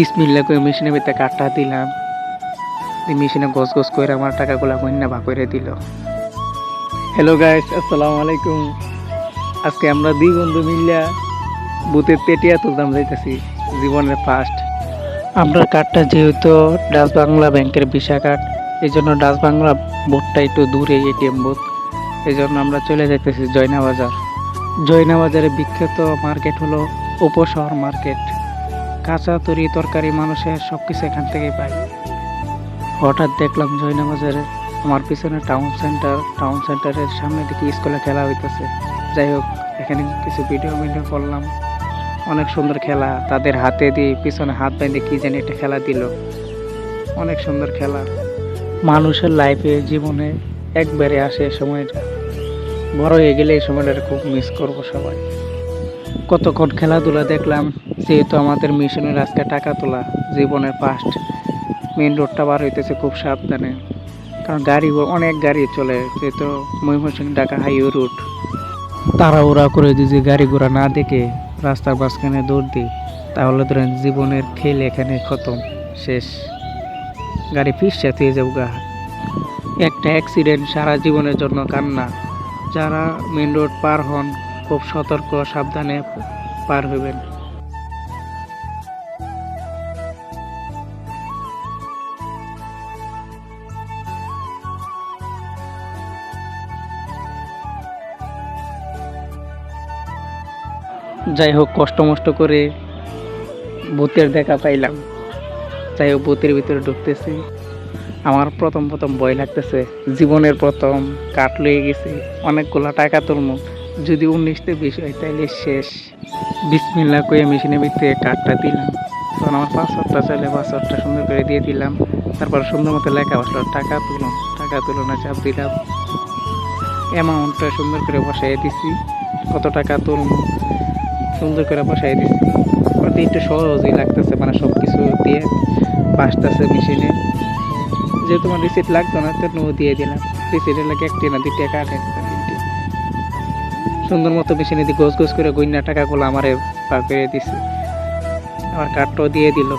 বিসমিল্লা করে মেশিনের ভিতরে কাটটা দিলাম। মেশিনে গছ গছ করে আমার টাকাগুলো গন্যা ভাগ করে দিল। হ্যালো গাইস আসসালামু আলাইকুম। আজকে আমরা দুই বন্ধু মিলিয়া বুথের তেটিয়া তুলতাম যাইতেছি, জীবনের ফার্স্ট আমরা কার্ডটা যেহেতু ডাচ বাংলা ব্যাংকের ভিসা কার্ড এই জন্য ডাচ বাংলা বোর্ডটা একটু দূরে এটিএম বুথ এই জন্য আমরা চলে যাইতেছি জয়না বাজার জয়না বাজারে বিখ্যাত মার্কেট হলো উপশহর মার্কেট। কাঁচা তরি তরকারি মানুষের সব কিছু এখান থেকে পাই। হঠাৎ দেখলাম জয়নাবাজারে আমার পিছনে টাউন সেন্টার টাউন সেন্টারের সামনে দিকে স্কুলে খেলা হইতেছে। যাই হোক, এখানে কিছু ভিডিও ভিডিও করলাম অনেক সুন্দর খেলা, তাদের হাতে দিয়ে পিছনে হাত বেঁধে কী জানি একটা খেলা দিল। অনেক সুন্দর খেলা। মানুষের লাইফে জীবনে একবারে আসে সময়টা। বড় হয়ে গেলে এই সময়টা খুব মিস করব সবাই। কতক্ষণ খেলাধুলা দেখলাম, যেহেতু আমাদের মিশনের আজকে টাকা তোলা জীবনের ফার্স্ট মেন রোডটা বার হইতেছে খুব সাবধানে। কারণ গাড়ি, অনেক গাড়ি চলে, যেহেতু ময়মনসিং ঢাকা হাইওয়ে রুট তাড়াহুড়া করে যদি গাড়ি ঘোড়া না দেখে রাস্তার মাঝখানে দৌড় দিই, তাহলে ধরেন জীবনের খেল এখানে খতম, শেষ। গাড়ি ফিসছে থেকে যাব গা। একটা অ্যাক্সিডেন্ট সারা জীবনের জন্য কান্না। যারা মেন রোড পার হন খুব সতর্ক সাবধানে পার হইবেন। যাই হোক, কষ্ট মষ্ট করে ভূতের দেখা পাইলাম। যাই হোক, ভূতের ভিতরে ঢুকতেছি। আমার প্রথম প্রথম ভয় লাগতেছে। জীবনের প্রথম কাঠ লয়ে গেছে। অনেকগুলো টাকা তুলমু। যদি উনিশতে বিশ হয় তাহলে শেষ। বিসমিল্লা কয়ে মেশিনের ভিতরে কাঠটা দিলাম। তখন আমার পাসওয়ার্ডটা চাইলে পাসওয়ার্ডটা সুন্দর করে দিয়ে দিলাম। তারপর সুন্দর মতো লেখা বসল, টাকা তুলুন টাকা তুলুন চাপ দিলাম। অ্যামাউন্টটা সুন্দর করে বসাই দিছি। কত টাকা তুলবো? সুন্দর করে বসাই দিছি। ওটা একটু সহজই লাগতেছে মানে সব কিছু দিয়ে বাসতেছে মেশিনে। যেহেতু আমার রিসিট লাগতো না, তো নো দিয়ে দিলাম। রিসিটের লাগে একটি না দুইটা তিনটে সুন্দর মতো মেশিনে দিয়ে গোছ গোছ করে গইনা টাকাগুলো আমার পার দিছে। আমার কার্ডটাও দিয়ে দিল।